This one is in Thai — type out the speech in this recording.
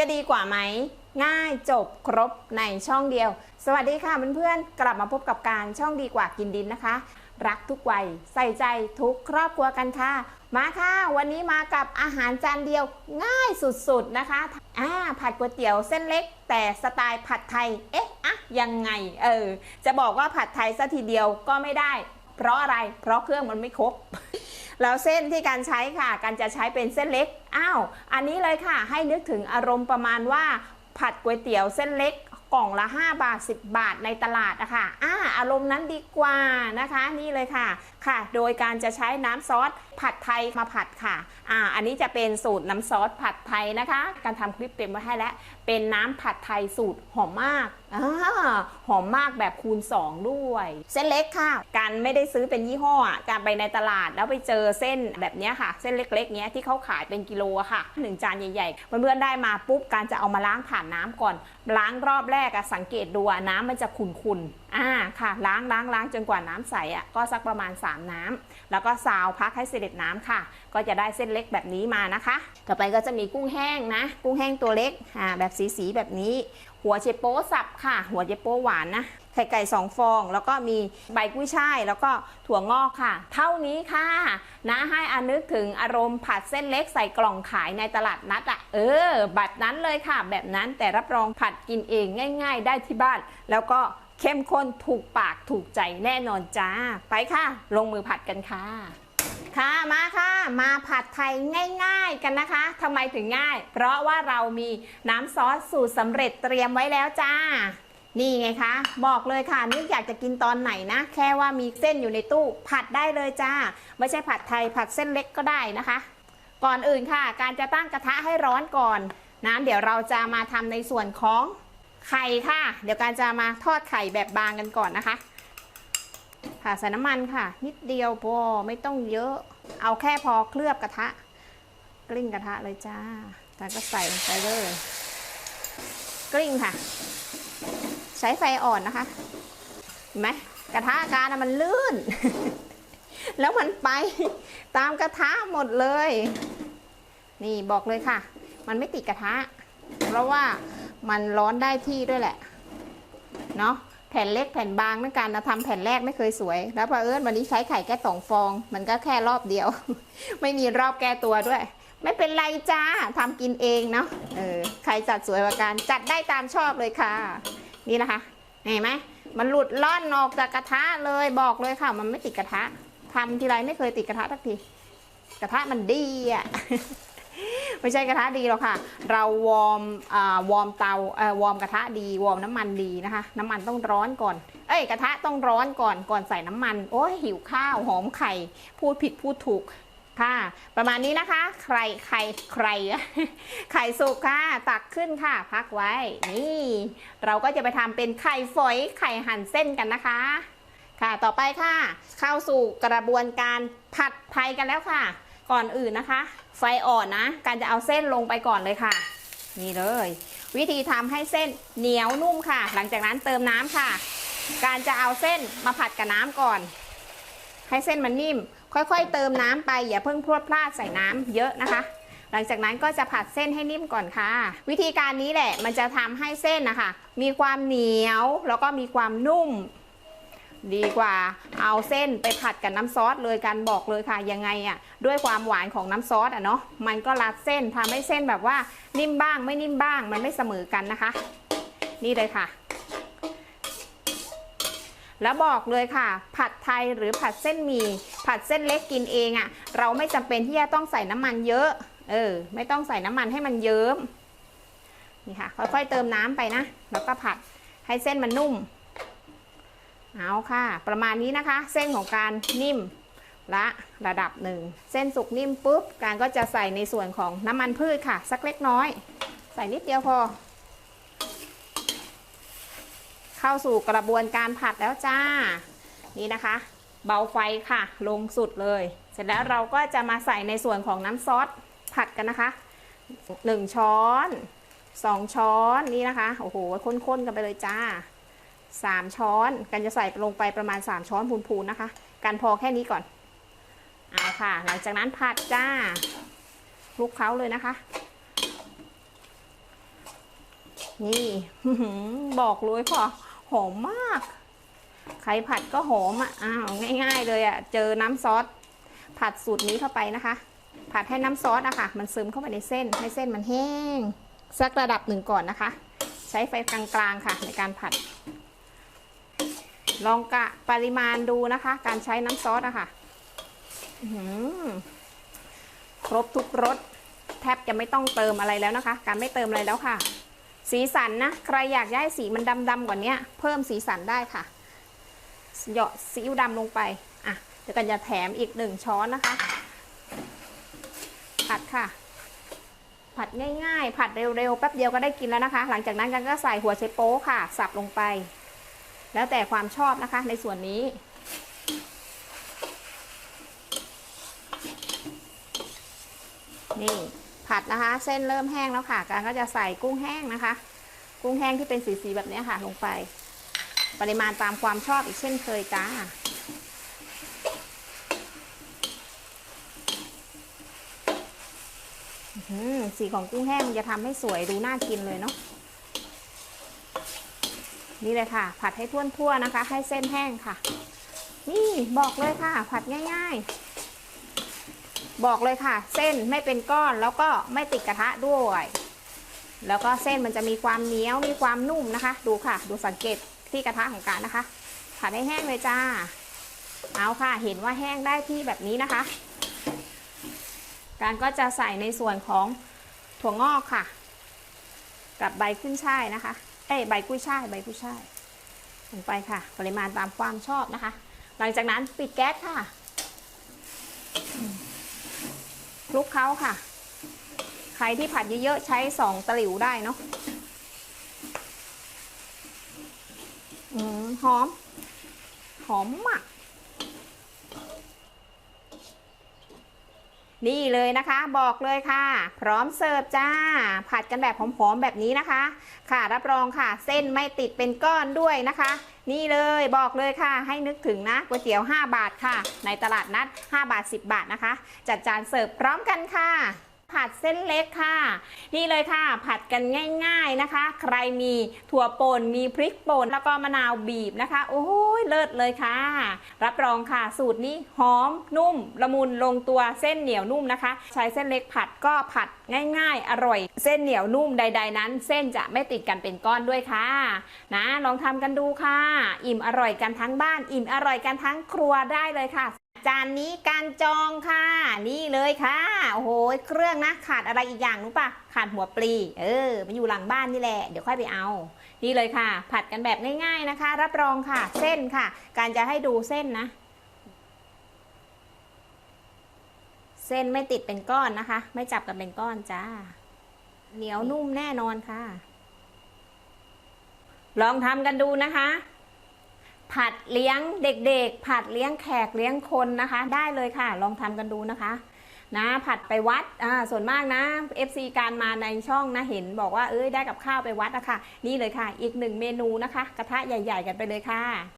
จะดีกว่าไหม ง่ายจบครบในช่องเดียว สวัสดีค่ะเพื่อนๆ กลับมาพบกับการช่องดีกว่ากินดินนะคะ รักทุกวัยใส่ใจทุกครอบครัวกันค่ะ มาค่ะ วันนี้มากับอาหารจานเดียวง่ายสุดๆนะคะอ่าผัดก๋วยเตี๋ยวเส้นเล็ก แต่สไตล์ผัดไทย เอ๊ะอะยังไง เออ จะบอกว่าผัดไทยซะทีเดียวก็ไม่ได้ เพราะอะไร เพราะเครื่องมันไม่ครบ แล้วเส้นที่การใช้ค่ะ การจะใช้เป็นเส้นเล็ก อ้าว อันนี้เลยค่ะ ให้นึกถึงอารมณ์ประมาณว่า ผัดก๋วยเตี๋ยวเส้นเล็กกล่องละ 5 บาท 10 บาทในตลาดอะค่ะอ่าอารมณ์นั้นดีกว่านะคะ นี่เลยค่ะค่ะ โดยการจะใช้น้ำซอสผัดไทยมาผัดค่ะ อ่า อันนี้จะเป็นสูตรน้ำซอสผัดไทยนะคะ การทำคลิปเต็มไว้ให้แล้ว เป็นน้ำผัดไทยสูตรหอมมากอ่าหอมมากแบบคูณ 2 ด้วย เส้นเล็กค่ะ การไม่ได้ซื้อเป็นยี่ห้อ การไปในตลาดแล้วไปเจอเส้นแบบนี้ค่ะ เส้นเล็กๆเนี้ยที่เขาขายเป็นกิโลค่ะหนึ่งจานใหญ่ๆเพื่อนๆได้มาปุ๊บการจะเอามาล้างผ่านน้ำก่อน ล้างรอบแรกอะสังเกตดูน้ำมันจะขุ่นๆอ่าค่ะ ล้างล้างล้างจนกว่าน้ำใสอะก็สักประมาณ3น้ำแล้วก็ซาวพักให้เสด็จน้ำค่ะ ก็จะได้เส้นเล็กแบบนี้มานะคะ ต่อไปก็จะมีกุ้งแห้งนะ กุ้งแห้งตัวเล็กอ่าแบบสีๆแบบนี้ หัวเชโป๊สับค่ะ หัวเชโป๊หวานนะไข่ไก่สองฟอง แล้วก็มีใบกุ้ยช่าย แล้วก็ถั่วงอกค่ะ เท่านี้ค่ะ นะให้อานึกถึงอารมณ์ผัดเส้นเล็กใส่กล่องขายในตลาดนัดอะ่ะ เออ บัตรนั้นเลยค่ะ แบบนั้นแต่รับรองผัดกินเองง่าย ๆ ได้ที่บ้าน แล้วก็ เข้มข้นถูกปากถูกใจแน่นอนจ้า ไปค่ะ ลงมือผัดกันค่ะ ค่ะมาค่ะ มาผัดไทยง่าย ๆกันนะคะทำไมถึงง่าย เพราะว่าเรามีน้ำซอสสูตรสำเร็จเตรียมไว้แล้วจ้า นี่ไงคะ บอกเลยค่ะนึกอยากจะกินตอนไหนนะ แค่ว่ามีเส้นอยู่ในตู้ ผัดได้เลยจ้า ไม่ใช่ผัดไทยผัดเส้นเล็กก็ได้นะคะ ก่อนอื่นค่ะ การจะตั้งกระทะให้ร้อนก่อนนะเดี๋ยวเราจะมาทำในส่วนของ ไข่ค่ะ เดี๋ยวการจะมาทอดไข่แบบบางกันก่อนนะคะ ค่ะใส่น้ำมันค่ะ นิดเดียวพอไม่ต้องเยอะ เอาแค่พอเคลือบกระทะ กลิ้งกระทะเลยจ้าแล้วก็ใส่ไปเลย กลิ้งค่ะ ใช้ไฟอ่อนนะคะเห็นไหมกระทะการนะมันลื่น แล้วมันไปตามกระทะหมดเลย นี่บอกเลยค่ะ มันไม่ติดกระทะ เพราะว่า มันร้อนได้ที่ด้วยแหละ เนาะแผ่นเล็กแผ่นบางนั่นกันนะทำแผ่นแรกไม่เคยสวย แล้วพอเอิญวันนี้ใช้ไข่แค่สองฟอง มันก็แค่รอบเดียว ไม่มีรอบแก้ตัวด้วย ไม่เป็นไรจ้าทำกินเองเนาะเออใครจัดสวยกว่ากันจัดได้ตามชอบเลยค่ะ นี่นะคะ เห็นไหมมันหลุดล่อนออกจากกระทะเลยบอกเลยค่ะ มันไม่ติดกระทะทำทีไรไม่เคยติดกระทะสักทีกระทะมันดีอะ ไม่ใช่กระทะดีหรอกค่ะ เราวอร์มอ่าวอร์มเตาเอ่อวอร์มกระทะดี วอร์มน้ำมันดีนะคะ น้ำมันต้องร้อนก่อน เอ้ยกระทะต้องร้อนก่อนก่อนใส่น้ำมัน โอ้ยหิวข้าวหอมไข่ พูดผิดพูดถูกค่ะ ประมาณนี้นะคะ ใครใครใครไข่สุกค่ะ ตักขึ้นค่ะ พักไว้ นี่ เราก็จะไปทำเป็นไข่ฝอยไข่หั่นเส้นกันนะคะ ค่ะ ต่อไปค่ะ เข้าสู่กระบวนการผัดไทยกันแล้วค่ะ ก่อนอื่นนะคะ ไฟอ่อนนะ การจะเอาเส้นลงไปก่อนเลยค่ะ นี่เลย วิธีทำให้เส้นเหนียวนุ่มค่ะ หลังจากนั้นเติมน้ำค่ะ การจะเอาเส้นมาผัดกับน้ำก่อน ให้เส้นมันนิ่ม ค่อยๆ เติมน้ำไปอย่าเพิ่งพรวดพลาดใส่น้ำเยอะนะคะ หลังจากนั้นก็จะผัดเส้นให้นิ่มก่อนค่ะ วิธีการนี้แหละมันจะทำให้เส้นนะคะมีความเหนียวแล้วก็มีความนุ่ม ดีกว่าเอาเส้นไปผัดกับน้ำซอสเลยกันบอกเลยค่ะยังไงอะ่ะด้วยความหวานของน้ำซอสอะเนาะมันก็รัดเส้นทำให้เส้นแบบว่านิ่มบ้างไม่นิ่มบ้างมันไม่เสมอกันนะคะ นี่เลยค่ะ แล้วบอกเลยค่ะ ผัดไทยหรือผัดเส้นหมี่ผัดเส้นเล็กกินเองอะ่ะ เราไม่จำเป็นที่จะต้องใส่น้ำมันเยอะ เออ ไม่ต้องใส่น้ำมันให้มันเยิ้มนี่ค่ะ ค่อยๆเติมน้ำไปนะแล้วก็ผัดให้เส้นมันนุ่ม เอาค่ะ ประมาณนี้นะคะ เส้นของการนิ่มละระดับหนึ่งเส้นสุกนิ่มปุ๊บ การก็จะใส่ในส่วนของน้ำมันพืชค่ะ สักเล็กน้อย ใส่นิดเดียวพอ เข้าสู่กระบวนการผัดแล้วจ้า นี่นะคะ เบาไฟค่ะ ลงสุดเลย เสร็จแล้วเราก็จะมาใส่ในส่วนของน้ำซอสผัดกันนะคะ1ช้อน 2 ช้อนนี่นะคะ โอ้โหข้นๆกันไปเลยจ้า 3 ช้อน กันจะใส่ลงไปประมาณ 3 ช้อนพูนๆนะคะ กันพอแค่นี้ก่อน เอาค่ะ หลังจากนั้นผัดจ้าคลุกเคล้าเลยนะคะ นี่บอกเลยค่ะหอมมาก ใครผัดก็หอมอะ อ้าว ง่าย ๆ เลยอะ เจอน้ำซอส ผัดสูตรนี้เข้าไปนะคะ ผัดให้น้ำซอสอะค่ะ มันซึมเข้าไปในเส้น ให้เส้นมันแห้ง สักระดับหนึ่งก่อนนะคะ ใช้ไฟกลางๆค่ะ ในการผัด ลองกะปริมาณดูนะคะ การใช้น้ำซอสอะค่ะครบทุกรสแทบจะไม่ต้องเติมอะไรแล้วนะคะ การไม่เติมอะไรแล้วค่ะ สีสันนะ ใครอยากย้ายสีมันดำๆกว่านี้เพิ่มสีสันได้ค่ะเหยาะซีอิ๊วดำลงไป อะ เดี๋ยวกันจะแถมอีกหนึ่งช้อนนะคะ ผัดค่ะ ผัดง่ายๆ ผัดเร็วๆ แป๊บเดียวก็ได้กินแล้วนะคะ หลังจากนั้นกันก็ใส่หัวไชโป๊ค่ะ สับลงไป แล้วแต่ความชอบนะคะในส่วนนี้ นี่ผัดนะคะ เส้นเริ่มแห้งแล้วค่ะ การก็จะใส่กุ้งแห้งนะคะ กุ้งแห้งที่เป็นสีๆแบบนี้ค่ะ ลงไป ปริมาณตามความชอบอีกเช่นเคยจ้าสีของกุ้งแห้งมันจะทำให้สวยดูน่ากินเลยเนาะ นี่เลยค่ะ ผัดให้ทั่วๆนะคะ ให้เส้นแห้งค่ะ นี่บอกเลยค่ะ ผัดง่ายๆ บอกเลยค่ะ เส้นไม่เป็นก้อนแล้วก็ไม่ติดกระทะด้วย แล้วก็เส้นมันจะมีความเหนียวมีความนุ่มนะคะ ดูค่ะ ดูสังเกตที่กระทะของการนะคะ ผัดให้แห้งเลยจ้า เอาค่ะ เห็นว่าแห้งได้ที่แบบนี้นะคะ การก็จะใส่ในส่วนของถั่วงอกค่ะ กับใบขึ้นช่ายนะคะ เอ้ใบกุ้ยช่ายใบกุ้ยช่ายลงไปค่ะ ปริมาณตามความชอบนะคะ หลังจากนั้นปิดแก๊สค่ะคลุกเคล้าค่ะ ใครที่ผัดเยอะๆใช้สองตะหลิวได้เนาะอืมหอม หอมมาก นี่เลยนะคะบอกเลยค่ะ พร้อมเสิร์ฟจ้า ผัดกันแบบหอมๆแบบนี้นะคะ ค่ะรับรองค่ะ เส้นไม่ติดเป็นก้อนด้วยนะคะ นี่เลยบอกเลยค่ะ ให้นึกถึงนะก๋วยเตี๋ยว 5 บาทค่ะ ในตลาดนัด 5 บาท 10 บาทนะคะ จัดจานเสิร์ฟพร้อมกันค่ะ ผัดเส้นเล็กค่ะ นี่เลยค่ะ ผัดกันง่าย ๆนะคะ ใครมีถั่วป่นมีพริกป่นแล้วก็มะนาวบีบนะคะ โอ้ยเลิศเลยค่ะ รับรองค่ะ สูตรนี้หอมนุ่มละมุนลงตัวเส้นเหนียวนุ่มนะคะ ใช้เส้นเล็กผัดก็ผัดง่าย ๆ อร่อย เส้นเหนียวนุ่มใด ๆ นั้น เส้นจะไม่ติดกันเป็นก้อนด้วยค่ะ นะ ลองทำกันดูค่ะ อิ่มอร่อยกันทั้งบ้าน อิ่มอร่อยกันทั้งครัวได้เลยค่ะ จานนี้การจองค่ะ นี่เลยค่ะโอ้โหเครื่องนะขาดอะไรอีกอย่างรู้ปะขาดหัวปลี เออมันอยู่หลังบ้านนี่แหละเดี๋ยวค่อยไปเอา นี่เลยค่ะ ผัดกันแบบง่ายๆนะคะ รับรองค่ะ เส้นค่ะ การจะให้ดูเส้นนะ เส้นไม่ติดเป็นก้อนนะคะ ไม่จับกันเป็นก้อนจ้า เหนียวนุ่มแน่นอนค่ะ ลองทำกันดูนะคะ ผัดเลี้ยงเด็กๆ ผัดเลี้ยงแขกเลี้ยงคนนะคะ ได้เลยค่ะ ลองทำกันดูนะคะ นะผัดไปวัดอ่าส่วนมากนะ FC การมาในช่องนะเห็นบอกว่าเอ้ยได้กับข้าวไปวัดอะค่ะนี่เลยค่ะ อีกหนึ่งเมนูนะคะ กระทะใหญ่ ๆ กันไปเลยค่ะ